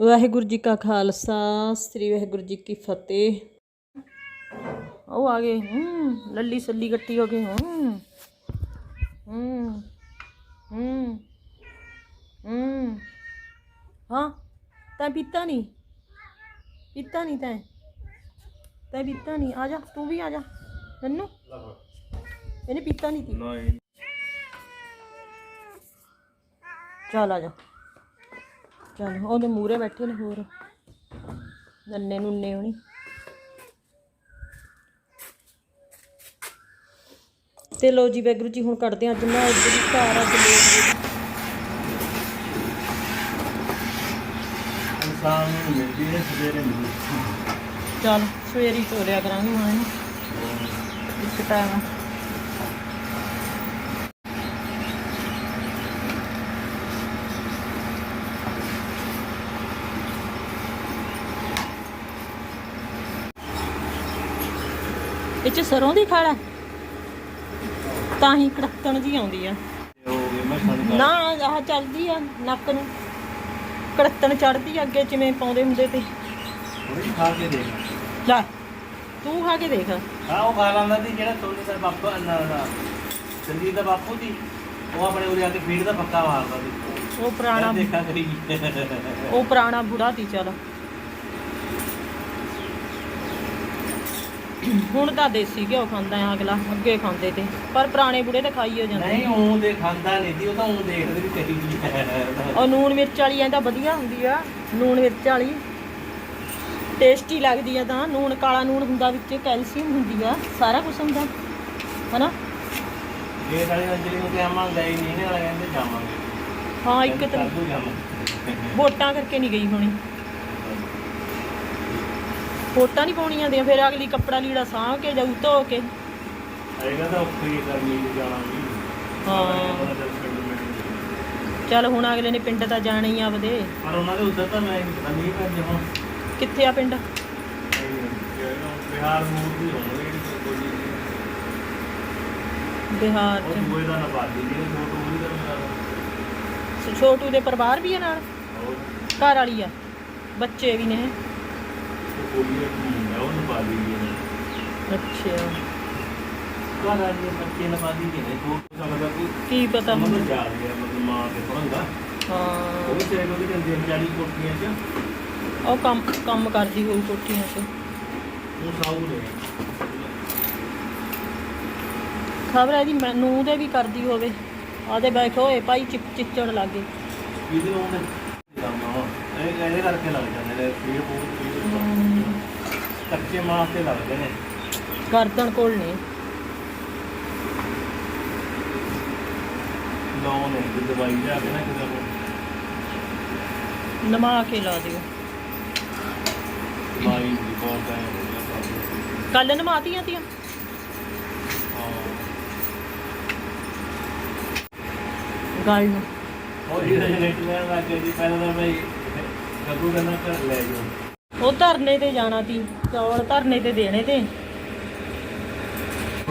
ਵਾਹਿਗੁਰੂ ਜੀ ਕਾ ਖਾਲਸਾ ਸ੍ਰੀ ਵਾਹਿਗੁਰੂ ਜੀ ਕੀ ਫਤਿਹ। ਉਹ ਆ ਗਏ ਹੂੰ ਲੱਲੀ ਸੱਲੀ ਇਕੱਠੀ ਹੋ ਗਈ ਹੂੰ ਹੂੰ ਹੂੰ ਹੂੰ। ਹਾਂ ਤੈਂ ਪੀਤਾ ਨਹੀਂ ਪੀਤਾ ਨਹੀਂ ਤੈਂ? ਤੈਂ ਪੀਤਾ ਨਹੀਂ ਆ ਜਾ ਤੂੰ ਵੀ ਆ ਜਾ। ਨੰਨੂ? ਇਹਨੇ ਪੀਤਾ ਨਹੀਂ ਤੀ। ਨਹੀਂ। ਚੱਲ ਆ ਜਾ। ਚੱਲ ਉਹਦੇ ਮੂਰੇ ਬੈਠੇ ਨੇ ਹੋਰ। ਨੰਨੇ ਨੁੰਨੇ ਹੋਣੀ। ਤੇ ਲੋ ਜੀ ਵੈਗਰੂ ਜੀ ਹੁਣ ਕੱਢਦੇ ਹਾਂ ਅੱਜ ਮੈਂ ਇੱਧਰ ਦੀ ਘਰ ਅੱਜ ਲੋਕ ਇਨਸਾਨ ਨੂੰ ਮਿਲਦੀ ਹੈ ਸਵੇਰੇ ਮਿਲਦੀ ਚੱਲ ਸਵੇਰੇ ਹੀ ਤੋਰਿਆ ਕਰਾਂਗੇ ਹੁਣ ਇਹਨੂੰ। ਇੱਕ ਟਾਈਮ ਇਹ ਚ ਸਰੋਂ ਦੀ ਖਾੜਾ ਤਾਂ ਹੀ ਕੜਕਣ ਜੀ ਆਉਂਦੀ ਆ। ਨਾ ਆਹ ਚੱਲਦੀ ਆ ਨੱਕ ਨੂੰ। ਕੜਕਣ ਚੜਦੀ ਆ ਅੱਗੇ ਜਿਵੇਂ ਪਾਉਂਦੇ ਹੁੰਦੇ ਤੇ। ਥੋੜੀ ਖਾ ਕੇ ਦੇਖ। ਲੈ ਤੂੰ ਖਾ ਕੇ ਦੇਖ। ਹਾਂ ਉਹ ਖਾ ਲੈਂਦਾ ਸੀ ਜਿਹੜਾ ਸੋਨੀ ਸਰ ਬਾਪੂ ਦਾ। ਸੀ। ਉਹ ਆਪਣੇ ਉਰੇ ਆ ਕੇ ਫੀਡ ਦਾ ਪੱਕਾ ਮਾਰਦਾ ਸੀ। ਉਹ ਪੁਰਾਣਾ ਦੇਖਾ ਕਰੀ। ਉਹ ਪੁਰਾਣਾ ਬੁੜਾ ਤੀ ਚੱਲ। ਹੁਣ ਤਾਂ ਦੇਸੀ ਘਿਓ ਖਾਂਦਾ ਆ ਅਗਲਾ ਅੱਗੇ ਖਾਂਦੇ ਤੇ। ਪਰ ਪੁਰਾਣੇ ਬੁੜੇ ਤਾਂ ਖਾਈ ਹੋ ਜਾਂਦੇ ਨਹੀਂ ਉਹ ਦੇ ਖਾਂਦਾ ਨਹੀਂ ਸੀ ਉਹ ਤਾਂ ਉਹ ਦੇਖਦੇ ਵੀ ਕਹੀ ਕੀ ਹੈ। ਉਹ ਨੂਨ ਮਿਰਚ ਵਾਲੀ ਐਂ ਤਾਂ ਵਧੀਆ ਹੁੰਦੀ ਆ ਨੂਨ ਮਿਰਚ ਵਾਲੀ। ਟੇਸਟੀ ਲੱਗਦੀ ਆ ਤਾਂ ਨੂਨ ਕਾਲਾ ਨੂਨ ਹੁੰਦਾ ਵਿੱਚ ਕੈਲਸ਼ੀਅਮ ਹੁੰਦੀ ਆ ਸਾਰਾ ਕੁਝ ਹੁੰਦਾ ਹਨਾ? ਇਹ ਸਾਲੇ ਅੰਜਲੀ ਨੂੰ ਕਿਹਾ ਮੈਂ ਗਈ ਨਹੀਂ ਨੇ ਵਾਲੇ ਕਹਿੰਦੇ ਜਾਵਾਂਗੇ। ਹਾਂ ਇੱਕ ਤਾਂ ਵੋਟਾਂ ਕਰਕੇ ਨਹੀਂ ਗਈ ਹੋਣੀ। ਵੋਟਾਂ ਨਹੀਂ ਪਾਉਣੀਆਂ ਦੀਆਂ ਫਿਰ ਅਗਲੀ ਕੱਪੜਾ ਲੀੜਾ ਸਾਂਭ ਕੇ ਜਾਊ ਧੋ ਕੇ। ਆਏਗਾ ਤਾਂ ਉੱਥੇ ਹੀ ਕਰਨੀ ਜਾਣਾ ਵੀ। ਹਾਂ। ਪਿੰਡ ਮਿਲਣ। ਚੱਲ ਹੁਣ ਅਗਲੇ ਨੇ ਪਿੰਡ ਤਾਂ ਜਾਣਾ ਹੀ ਆਪਦੇ। ਪਰ ਉਹਨਾਂ ਦੇ ਉੱਧਰ ਤਾਂ ਮੈਂ ਪਤਾ ਨਹੀਂ ਕਰ ਜਹਾਂ ਕਿੱਥੇ ਆ ਪਿੰਡ? ਬਿਹਾਰ ਮੂਰ ਵੀ ਹੋਣਗੇ ਕੋਈ ਬਿਹਾਰ ਉਹ ਚ। ਦੂਏ ਦਾ ਨਵਾਦੀ ਜਿਹੜੇ ਫੋਟੋ ਉਹਦੀ ਦਾ ਮੇਰਾ ਛੋਟੂ ਦੇ ਪਰਿਵਾਰ ਵੀ ਆ ਨਾਲ? ਉਹ ਘਰ ਵਾਲੀ ਆ? ਬੱਚੇ ਵੀ ਨੇ। ਉਹ ਅੱਛਾ। ਘਰ ਬੱਚੇ ਨੇ ਕੋਈ ਕੀ ਪਤਾ ਮਤਲਬ ਹੁਣ ਜਾ ਰਿਹਾ ਮਤਲਬ ਮਾਂ ਤੇ ਪੜੰਦਾ ਹਾਂ। ਉਹ ਵੀ ਤੇਰੇ ਕੋਲ ਕਹਿੰਦੇ ਵਿਚਾਰੀ ਕੋਠੀਆਂ 'ਚ। ਉਹ ਕੰਮ ਕੰਮ ਕਰਦੀ ਹੋਊ ਕੋਠੀਆਂ 'ਚ। ਉਹ ਸਾਊ ਨੇ। ਖਬਰ ਹੈ ਦੀ ਨੂੰ ਦੇ ਵੀ ਕਰਦੀ ਹੋਵੇ। ਆਦੇ ਬੈਠੋ ਓਏ ਭਾਈ ਚਿਪ ਚਿੱਚੜ ਲੱਗੇ। ਇਹਦੇ ਉਹਨੇ? ਇਹ ਇਹਦੇ ਕਰਕੇ ਲੱਗ ਜਾਂਦੇ ਨੇ ਫੀਡ ਫੂਡ ਫੀਡ ਕੱਚੇ ਮਾਂ ਤੇ ਲੱਗਦੇ ਨੇ। ਗਰਦਨ ਕੋਲ ਨੇ ਲਾਉਣ ਨੇ ਜੇ ਦਵਾਈ ਲਿਆ ਕੇ ਨਾ ਕਿਤੇ ਨੂੰ ਨਮਾ ਕੇ ਲਾ ਦਿਓ। ਦਵਾਈ ਦੀ ਬਹੁਤ ਹੈ ਕੱਲ ਨਮਾਤੀਆਂ ਤੀਆਂ। ਗੱਲ ਨੂੰ। ਉਹ ਇਹ ਰੇਟ ਲੈਣ ਲੱਗ ਗਏ ਜੀ ਪਹਿਲਾਂ ਤਾਂ ਭਾਈ ਗੱਗੂ ਕਹਿੰਦਾ ਘਰ ਲੈ ਜਾਓ। ਉਹ ਧਰਨੇ ਤੇ ਜਾਣਾ ਤੀ ਚੌਲ ਧਰਨੇ ਤੇ ਦੇਣੇ ਤੇ।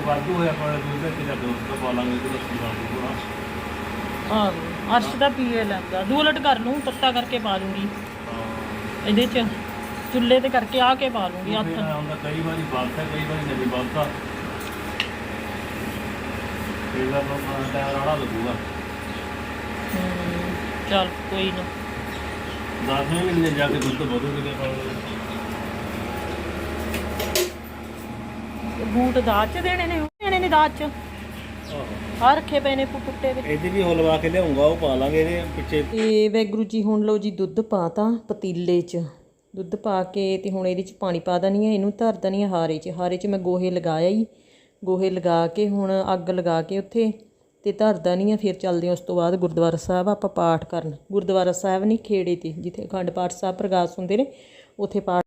ਵਾਧੂ ਹੋਇਆ ਪਰ ਦੁੱਧ ਤੇ ਜਦ ਦੋਸਤ ਪਾ ਲਾਂਗੇ ਤੇ ਲੱਸੀ ਵਾਂਗੂ ਪੂਰਾ ਆਹੋ ਅਰਸ਼ ਦਾ ਪੀਏ ਲੱਗਾ ਦੋ। ਉਲਟ ਕਰ ਲੂੰ ਤੱਤਾ ਕਰਕੇ ਪਾ ਹਾਂ। ਇਹਦੇ ਚ ਚੁੱਲ੍ਹੇ ਤੇ ਕਰਕੇ ਆ ਕੇ ਪਾ ਲੂੰਗੀ ਹੱਥ। ਆਉਂਦਾ ਕਈ ਵਾਰੀ ਬਾਲਤਾ ਕਈ ਵਾਰੀ ਨਹੀਂ ਬਾਲਤਾ। ਫਿਰ ਦਾ ਪ੍ਰੋਗਰਾਮ ਟਾਈਮ ਰਾੜਾ ਲੱਗੂਗਾ। ਹਮ, ਚੱਲ ਕੋਈ ਨਾ। 10ਵੇਂ ਮਹੀਨੇ ਜਾ ਕੇ ਦੁੱਧ ਵਧੂ ਕਿਤੇ ਪਾਉਂਗੇ ਤੇ ਬੂਟ ਦਾਜ ਚ ਦੇਣੇ ਨੇ ਉਹ ਦੇਣੇ ਨੇ ਦਾਜ ਚ? ਆ ਰੱਖੇ ਪਏ ਨੇ ਪੁ- ਪੁੱਟੇ ਵਿੱਚ ਇਹਦੇ ਵੀ ਉਹ ਲਵਾ ਕੇ ਲਿਆਉਂਗਾ ਉਹ ਪਾ ਲਾਂਗੇ ਇਹਦੇ ਪਿੱਛੇ। ਤੇ ਵੈਗਰੂ ਜੀ ਹੁਣ ਲਓ ਜੀ ਦੁੱਧ ਪਾਤਾ ਪਤੀਲੇ 'ਚ। ਦੁੱਧ ਪਾ ਕੇ ਤੇ ਹੁਣ ਇਹਦੇ 'ਚ ਪਾਣੀ ਪਾ ਦਣੀ ਇਹਨੂੰ ਧਰ ਦਣੀ ਹਾਰੇ 'ਚ। ਹਾਰੇ 'ਚ ਮੈਂ ਗੋਹੇ ਲਗਾਇਆ ਹੀ ਗੋਹੇ ਲਗਾ ਕੇ ਹੁਣ ਅੱਗ ਲਗਾ ਕੇ ਉੱਥੇ ਤੇ ਧਰਦਾ ਨਹੀਂ ਹੈ ਫਿਰ ਚੱਲਦੇ ਹਾਂ ਉਸ ਤੋਂ ਬਾਅਦ ਗੁਰਦੁਆਰਾ ਸਾਹਿਬ ਆਪਾਂ ਪਾਠ ਕਰਨ। ਗੁਰਦੁਆਰਾ ਸਾਹਿਬ ਨਹੀਂ, ਖੇੜੇ ਤੇ, ਜਿੱਥੇ ਅਖੰਡ ਪਾਠ ਸਾਹਿਬ ਪ੍ਰਕਾਸ਼ ਹੁੰਦੇ ਨੇ, ਉੱਥੇ ਪਾਠ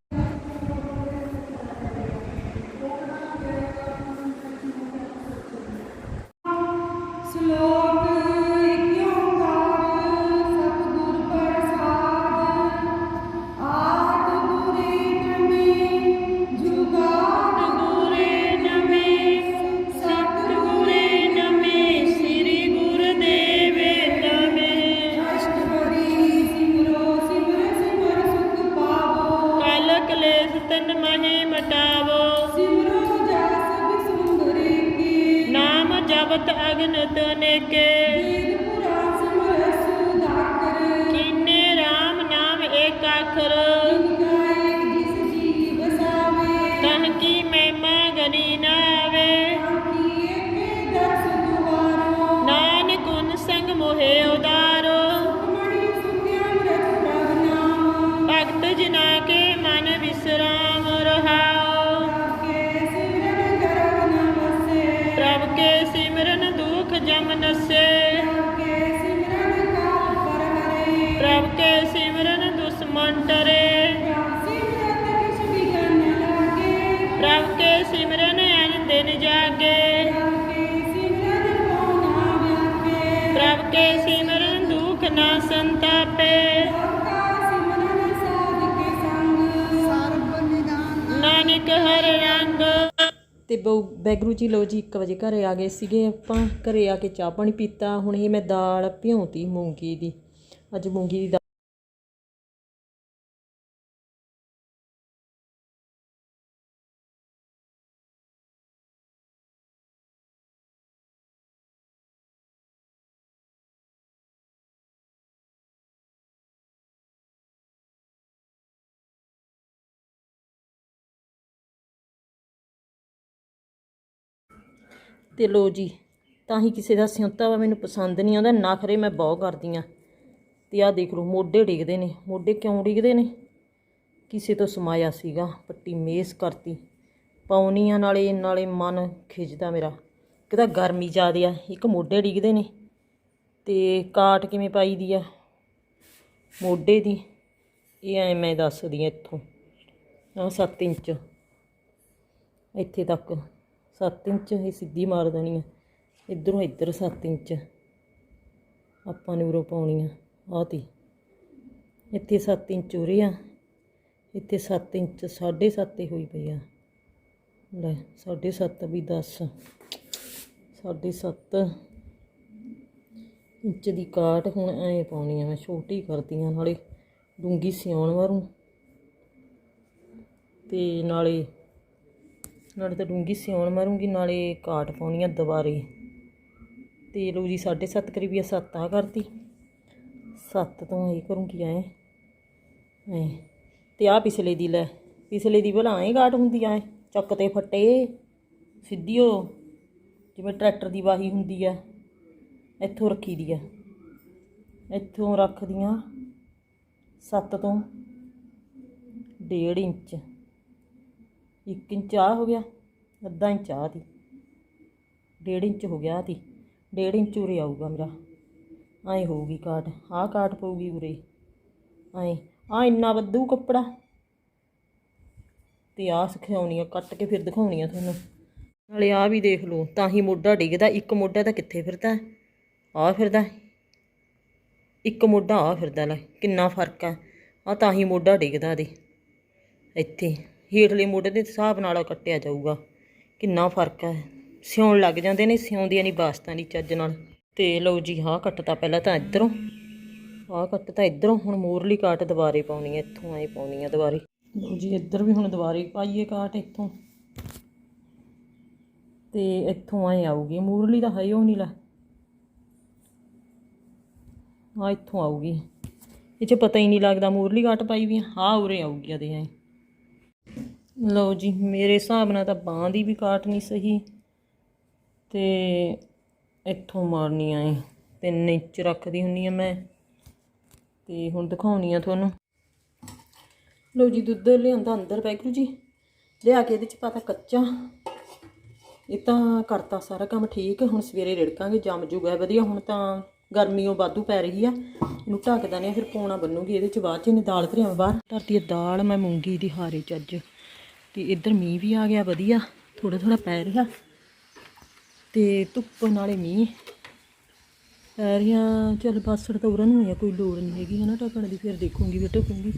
ਏਕ ਅੱਖਰ ਜਿਨਕਾ ਏਕ ਤਹ ਕੀ ਮਹਿਮਾ ਗਨੀ ਨਾ ਆਵੇ ਆਕੀ ਏਕੇ ਦਰਸ ਨਾਨਕ ਉਨ ਸੰਗ ਮੋਹਿ ਉਦਾਰੋ। ਮਣੀ ਸੁਖਿਆਮ ਭਗਤ ਜਨਾ ਕੇ ਮਨ ਵਿਸਰਾਮ ਰਹਾਓ। ਪ੍ਰਭ ਕੇ ਸਿਮਰਨ ਦੁਖ ਜਮ ਨਸੇ। ਸਿਮਰਨ ਪ੍ਰਭ ਕੇ ਸਿਮਰਨ ਅਨ ਦਿਨ ਜਾਗੇ। ਪ੍ਰਭ ਕੇ ਸਿਮਰਨ ਦੁਖ ਨਾ ਸੰਤਾਪੇ। ਨਾਨਕ ਹਰ ਰੰਗ। ਤੇ ਬੈਗਰੂ ਜੀ ਲੋ ਜੀ 1 ਵਜੇ ਘਰੇ ਆ ਗਏ ਸੀਗੇ ਆਪਾਂ। ਘਰੇ ਆ ਕੇ ਚਾਹ ਪਾਣੀ ਪੀਤਾ। ਹੁਣ ਇਹ ਮੈਂ ਦਾਲ ਭਿਉਂਤੀ ਮੂੰਗੀ ਦੀ। ਅੱਜ ਮੂੰਗੀ ਦੀ ਤੇ ਲੋ ਜੀ, ਤਾਂ ਹੀ ਕਿਸੇ ਦਾ ਸਿਉਂਤਾ ਵਾ, ਮੈਨੂੰ ਪਸੰਦ ਨਹੀਂ ਆਉਂਦਾ, ਨਖਰੇ ਮੈਂ ਬਹੁਤ ਕਰਦੀ ਆ। ਤੇ ਆਹ ਦੇਖ ਲਓ, ਮੋਢੇ ਡਿੱਗਦੇ ਨੇ, ਮੋਢੇ ਕਿਉਂ ਡਿੱਗਦੇ ਨੇ? ਕਿਸੇ ਤੋਂ ਸਮਾਇਆ ਸੀਗਾ, ਪੱਟੀ ਮੇਸ ਕਰਤੀ। ਪੌਣੀਆਂ ਨਾਲੇ ਨਾਲੇ ਮਨ ਖਿੱਚਦਾ ਮੇਰਾ। ਕਿਤਾ ਗਰਮੀ ਜ਼ਿਆਦੇ ਆ, ਇੱਕ ਮੋਢੇ ਡਿੱਗਦੇ ਨੇ। ਤੇ ਕਾਟ ਕਿਵੇਂ ਪਾਈ ਦੀ ਆ? ਮੋਢੇ ਦੀ। ਇਹ ਐ ਮੈਂ ਦੱਸਦੀ ਆ ਇੱਥੋਂ, ਆਹ 7 ਇੰਚ। ਇੱਥੇ ਤੱਕ। 7 ਇੰਚ ਇਹ ਸਿੱਧੀ ਮਾਰ ਦੇਣੀ ਆ। ਇਧਰੋਂ ਇੱਧਰ 7 ਇੰਚ ਆਪਾਂ ਨੇ ਉਰੋਂ ਪਾਉਣੀ ਆ। ਆਹ ਤੀ। ਇੱਥੇ 7 ਇੰਚ ਉਰੇ ਆ। ਇੱਥੇ 7 ਇੰਚ 7.5 ਹੋਈ ਪਈ ਆ। ਲੈ 7.5 ਵੀ 10 7.5 ਇੰਚ ਦੀ ਕਾਟ ਹੁਣ ਐ ਪਾਉਣੀ ਆ ਮੈਂ, ਛੋਟੀ ਕਰਦੀ ਆ ਨਾਲੇ ਡੂੰਗੀ ਸਿਉਣ ਮਾਰੂ ਤੇ ਨਾਲੇ ਨਾਲੇ ਤਾਂ ਡੂੰਗੀ ਸਿਉਣ ਮਾਰੂੰਗੀ, ਨਾਲੇ ਕਾਟ ਪਾਉਣੀ ਆ ਦੁਬਾਰੇ। ਤੇ ਲੋ ਜੀ 7.5 ਕਰੀਬੀ ਆ 7 ਆ ਕਰਤੀ। 7 ਤੋਂ ਇਹ ਕਰੂੰਗੀ ਐ ਐ। ਤੇ ਆ ਪਿਛਲੇ ਦੀ ਲੈ, ਪਿਛਲੇ ਦੀ ਭਲਾ ਐ ਕਾਟ ਹੁੰਦੀ ਆ ਚੱਕ ਤੇ ਫੱਟੇ, ਸਿੱਧੀ ਉਹ ਜਿਵੇਂ ਟਰੈਕਟਰ ਦੀ ਵਾਹੀ ਹੁੰਦੀ ਆ ਇੱਥੋਂ ਰੱਖੀ ਦੀ ਆ ਇੱਥੋਂ ਰੱਖਦੀਆਂ 7 ਤੋਂ 1.5 ਇੰਚ। ਇੱਕ ਇੰਚ ਆ ਹੋ ਗਿਆ, ਅੱਧਾ ਇੰਚ ਆ ਦੀ, ਡੇਢ ਇੰਚ ਹੋ ਗਿਆ ਦੀ, ਡੇਢ ਇੰਚ ਉਰੇ ਆਊਗਾ ਮੇਰਾ। ਐਂ ਹੋਊਗੀ ਕਾਟ, ਆਹ ਕਾਟ ਪਊਗੀ ਉਰੇ। ਐਂ ਆ ਇੰਨਾ ਵੱਧੂ ਕੱਪੜਾ। ਤੇ ਆ ਸਿਖਾਉਣੀ ਆ ਕੱਟ ਕੇ ਫਿਰ ਦਿਖਾਉਣੀ ਆ ਤੁਹਾਨੂੰ। ਨਾਲੇ ਆ ਵੀ ਦੇਖ ਲਓ, ਤਾਂ ਹੀ ਮੋਢਾ ਡਿੱਗਦਾ, ਇੱਕ ਮੋਢਾ ਤਾਂ ਕਿੱਥੇ ਫਿਰਦਾ? ਆ ਫਿਰਦਾ। ਇੱਕ ਮੋਢਾ ਆ ਫਿਰਦਾ ਲੈ, ਕਿੰਨਾ ਫ਼ਰਕ ਆ। ਆ ਤਾਂ ਹੀ ਮੋਢਾ ਡਿੱਗਦਾ ਦੇ, ਇੱਥੇ। ਹੇਠਲੇ ਮੋਢੇ ਦੇ ਹਿਸਾਬ ਨਾਲ ਕੱਟਿਆ ਜਾਊਗਾ। ਕਿੰਨਾ ਫ਼ਰਕ ਹੈ। ਸਿਉਣ ਲੱਗ ਜਾਂਦੇ ਨੇ, ਸਿਉਂਦੀਆਂ ਨਹੀਂ ਬਾਸਤਾਂ ਨਹੀਂ ਚੱਜ ਨਾਲ। ਤੇ ਲਓ ਜੀ ਹਾਂ ਕੱਟਤਾ ਪਹਿਲਾਂ ਤਾਂ ਇੱਧਰੋਂ। ਆਹ ਕੱਟ ਕੱਟਤਾ ਇੱਧਰੋਂ, ਹੁਣ ਮੋਰਲੀ ਕਾਟ ਦੁਬਾਰੇ ਪਾਉਣੀ ਹੈ, ਇੱਥੋਂ ਐ ਪਾਉਣੀ ਹੈ ਦੁਬਾਰੇ। ਲਓ ਜੀ, ਇੱਧਰ ਵੀ ਹੁਣ ਦੁਬਾਰੇ ਪਾਈਏ ਕਾਟ ਇੱਥੋਂ। ਤੇ ਇੱਥੋਂ ਐ ਆਊਗੀ, ਮੂਰਲੀ ਤਾਂ ਹੈ ਉਹ ਨਹੀਂ ਲੈ। ਆ ਇੱਥੋਂ ਆਊਗੀ। ਇਹ ਚ ਪਤਾ ਹੀ ਨਹੀਂ ਲੱਗਦਾ ਮੂਰਲੀ ਕਾਟ ਪਾਈ ਵੀ ਹਾਂ ਉਰੇ ਆਊਗੀ ਆ ਦੇ ਐ ਲਓ ਜੀ, ਮੇਰੇ ਹਿਸਾਬ ਨਾਲ ਤਾਂ ਬਾਂਹ ਦੀ ਵੀ ਕਾਟ ਨਹੀਂ ਸਹੀ। ਤੇ ਇੱਥੋਂ ਮਾਰਨੀ ਆ ਇਹ। 3 ਇੰਚ ਰੱਖਦੀ ਹੁੰਨੀ ਆ ਮੈਂ। ਤੇ ਹੁਣ ਦਿਖਾਉਣੀ ਆ ਤੁਹਾਨੂੰ। ਲਓ ਜੀ, ਦੁੱਧ ਲਿਆਂਦਾ ਅੰਦਰ ਬੈਗਰੂ ਜੀ। ਲਿਆ ਕੇ ਇਹਦੇ ਚ ਪਾਤਾ ਕੱਚਾ। ਇਹ ਤਾਂ ਕਰਤਾ ਸਾਰਾ ਕੰਮ ਠੀਕ। ਹੁਣ ਸਵੇਰੇ ਰਿੜਕਾਂਗੇ, ਜੰਮ ਜੂਗਾ ਵਧੀਆ। ਹੁਣ ਤਾਂ ਗਰਮੀਓ ਵਾਧੂ ਪੈ ਰਹੀ ਆ। ਇਹਨੂੰ ਢੱਕਦਾ ਨਹੀਂ ਫਿਰ ਪੌਣਾ ਬੰਨੂਗੀ। ਇਹਦੇ ਚ ਬਾਅਦ ਚ ਇਹਨੇ ਦਾਲ ਧਰਿਆ ਬਾਹਰ। ਧਰਤੀ ਦਾਲ, ਮੈਂ ਮੂੰਗੀ ਦੀ ਹਾਰੇ ਚ ਅੱਜ ਤੇ ਇੱਧਰ ਮੀਂਹ ਵੀ ਆ ਗਿਆ, ਵਧੀਆ। ਥੋੜਾ ਥੋੜਾ ਪੈ ਰਿਹਾ। ਤੇ ਧੁੱਪ ਨਾਲੇ ਮੀਂਹ ਪੈ ਰਹੀਆਂ ਚੱਲ ਬਾਸੜ ਤਾਂ ਉਰਾਂ ਨੂੰ ਹੈ ਕੋਈ ਲੋੜ ਨਹੀਂ ਹੈਗੀ ਹਨਾ ਢੱਕਣ ਦੀ, ਫਿਰ ਦੇਖੂੰਗੀ ਵੀ ਢੱਕੂੰਗੀ।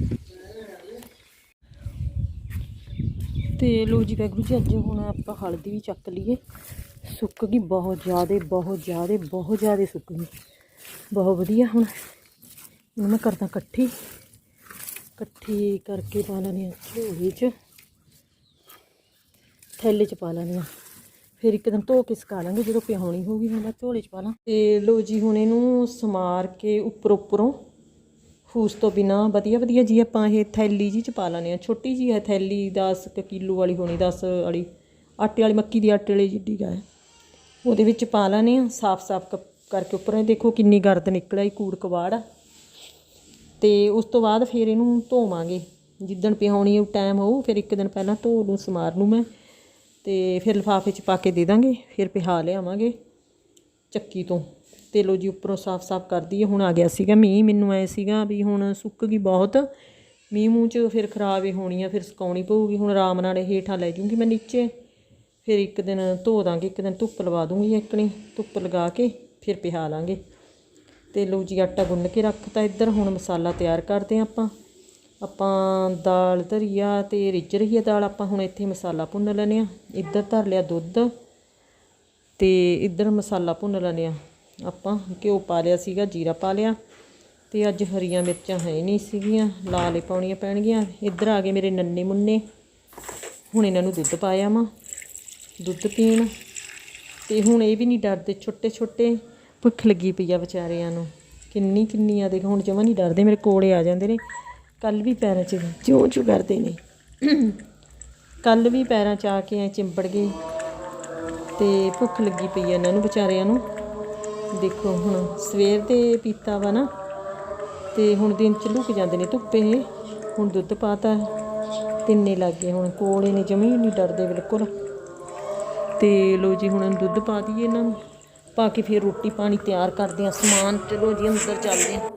ਤੇ ਲੋ ਜੀ ਵੈਗਰੂ ਜੀ, ਅੱਜ ਹੁਣ ਆਪਾਂ ਹਲਦੀ ਵੀ ਚੱਕ ਲਈਏ। ਸੁੱਕ ਗਈ ਬਹੁਤ ਜ਼ਿਆਦੇ ਬਹੁਤ ਜ਼ਿਆਦੇ ਬਹੁਤ ਜ਼ਿਆਦੇ ਸੁੱਕ ਗਈ। ਬਹੁਤ ਵਧੀਆ ਹੁਣ। ਇਹਨੂੰ ਮੈਂ ਕਰਦਾ ਇਕੱਠੀ। ਇਕੱਠੀ ਕਰਕੇ ਪਾ ਲੈਣੀ ਆ ਝੋਲੇ 'ਚ। ਥੈਲੇ 'ਚ ਪਾ ਲੈਣੇ ਆ ਫਿਰ ਇੱਕ ਦਿਨ ਧੋ ਕੇ ਸੁਕਾ ਲਾਂਗੇ, ਜਦੋਂ ਪਿਹਾਉਣੀ ਹੋਊਗੀ ਹੁਣ ਮੈਂ ਝੋਲੇ 'ਚ ਪਾ ਲਾਂ। ਤੇ ਲੋ ਜੀ, ਹੁਣ ਇਹਨੂੰ ਸਮਾਰ ਕੇ ਉੱਪਰ ਉੱਪਰੋਂ ਫੂਸ ਤੋਂ ਬਿਨਾ ਵਧੀਆ ਵਧੀਆ ਜੀ ਆਪਾਂ ਇਹ ਥੈਲੀ ਜੀ ਚ ਪਾ ਲੈਣੇ ਆ ਛੋਟੀ ਜੀ ਹੈ ਥੈਲੀ 10 ਕੁ ਕਿਲੋ ਵਾਲੀ ਹੋਣੀ 10 ਵਾਲੀ। ਆਟੇ ਵਾਲੀ, ਮੱਕੀ ਦੀ ਆਟੇ ਵਾਲੀ ਜਿੱਡੀ ਗਾ ਹੈ। ਉਹਦੇ ਵਿੱਚ ਪਾ ਲੈਣੇ ਆ ਸਾਫ਼-ਸਾਫ਼ ਕਰਕੇ ਉੱਪਰ। ਇਹ ਦੇਖੋ ਕਿੰਨੀ ਗਰਦ ਨਿਕਲਿਆ ਹੀ ਕੂੜ ਕਵਾੜ। ਆ ਤੇ ਉਸ ਤੋਂ ਬਾਅਦ ਫਿਰ ਇਹਨੂੰ ਧੋਵਾਂਗੇ। ਜਿੱਦਣ ਪਿਹਾਉਣੀ ਉਹ ਟਾਈਮ ਹੋਊ, ਫਿਰ ਇੱਕ ਦਿਨ ਪਹਿਲਾਂ ਧੋ ਨੂੰ ਸਮਾਰ ਲੂੰ ਮੈਂ। ਤੇ ਫਿਰ ਲਿਫਾਫੇ 'ਚ ਪਾ ਕੇ ਦੇ ਦਾਂਗੇ, ਫਿਰ ਪਿਹਾ ਲਿਆਵਾਂਗੇ ਚੱਕੀ ਤੋਂ। ਤੇ ਲੋ ਜੀ, ਉੱਪਰੋਂ ਸਾਫ਼-ਸਾਫ਼ ਕਰਦੀ ਹੈ ਹੁਣ ਆ ਗਿਆ ਸੀਗਾ ਮੀਂਹ, ਮੈਨੂੰ ਐ ਸੀਗਾ ਵੀ ਹੁਣ ਸੁੱਕ ਗਈ ਬਹੁਤ। ਮੀਂਹ ਮੂੰਹ 'ਚ ਫਿਰ ਖਰਾਬ ਹੀ ਹੋਣੀ ਆ, ਫਿਰ ਸੁਕਾਉਣੀ ਪਊਗੀ। ਹੁਣ ਆਰਾਮ ਨਾਲ ਇਹ ਹੇਠਾਂ ਲੈ ਜੂੰਗੀ ਮੈਂ ਨੀਚੇ। ਫਿਰ ਇੱਕ ਦਿਨ ਧੋ ਦਾਂਗੇ, ਇੱਕ ਦਿਨ ਧੁੱਪ ਲਵਾ ਦੂੰਗੀ ਇੱਕਣੀ ਧੁੱਪ ਲਗਾ ਕੇ ਫਿਰ ਪਿਹਾ ਲਾਂਗੇ। ਤੇ ਲਓ ਜੀ, ਆਟਾ ਗੁੰਨ ਕੇ ਰੱਖਤਾ ਇੱਧਰ। ਹੁਣ ਮਸਾਲਾ ਤਿਆਰ ਕਰਦੇ ਹਾਂ ਆਪਾਂ। ਆਪਾਂ ਦਾਲ ਧਰੀ ਆ ਤੇ ਰਿੱਝ ਰਹੀ ਹੈ ਦਾਲ, ਆਪਾਂ ਹੁਣ ਇੱਥੇ ਮਸਾਲਾ ਭੁੰਨ ਲੈਣੇ ਆ ਇੱਧਰ ਧਰ ਲਿਆ ਦੁੱਧ ਤੇ ਇੱਧਰ ਮਸਾਲਾ ਭੁੰਨ ਲੈਣੇ ਆ ਆਪਾਂ ਘਿਓ ਪਾ ਲਿਆ ਸੀਗਾ, ਜੀਰਾ ਪਾ ਲਿਆ ਤੇ ਅੱਜ ਹਰੀਆਂ ਮਿਰਚਾਂ ਹੈ ਨਹੀਂ ਸੀਗੀਆਂ, ਲਾਲੇ ਪਾਉਣੀਆਂ ਪੈਣਗੀਆਂ। ਇੱਧਰ ਆ ਗਏ ਮੇਰੇ ਨੰਨੇ ਮੁੰਨੇ। ਹੁਣ ਇਹਨਾਂ ਨੂੰ ਦੁੱਧ ਪਾਇਆ ਵਾਂ, ਦੁੱਧ ਪੀਣ। ਤੇ ਹੁਣ ਇਹ ਵੀ ਨਹੀਂ ਡਰਦੇ, ਛੋਟੇ ਛੋਟੇ ਭੁੱਖ ਲੱਗੀ ਪਈ ਆ ਵਿਚਾਰਿਆਂ ਨੂੰ। ਕਿੰਨੀ ਕਿੰਨੀ ਆ ਦੇਖ ਹੁਣ ਜਮਾਂ ਨਹੀਂ ਡਰਦੇ, ਮੇਰੇ ਕੋਲੇ ਆ ਜਾਂਦੇ ਨੇ। ਕੱਲ ਵੀ ਪੈਰਾਂ 'ਚ ਚੂੰ ਚੂੰ ਕਰਦੇ ਨੇ। ਕੱਲ ਵੀ ਪੈਰਾਂ 'ਚ ਆ ਕੇ ਐ ਚਿੰਬੜ ਗਏ। ਤੇ ਭੁੱਖ ਲੱਗੀ ਪਈ ਆ ਇਹਨਾਂ ਨੂੰ ਵਿਚਾਰਿਆਂ ਨੂੰ। ਦੇਖੋ ਹੁਣ ਸਵੇਰ ਦੇ ਪੀਤਾ ਵਾ ਨਾ। ਤੇ ਹੁਣ ਦਿਨ ਚ ਲੁਕ ਜਾਂਦੇ ਨੇ ਧੁੱਪੇ। ਹੁਣ ਦੁੱਧ ਪਾਤਾ। ਤਿੰਨੇ ਲੱਗ ਹੁਣ। ਕੋਲੇ ਨੇ ਜਮੀ ਨਹੀਂ ਡਰਦੇ ਬਿਲਕੁਲ। ਤੇ ਲੋ ਜੀ ਹੁਣ ਦੁੱਧ ਪਾ ਦਈਏ ਇਹਨਾਂ ਨੂੰ। ਪਾ ਕੇ ਫਿਰ ਰੋਟੀ ਪਾਣੀ ਤਿਆਰ ਕਰਦੇ ਆ ਸਮਾਨ ਚਲੋ ਜੀ ਅੰਦਰ ਚੱਲਦੇ ਆ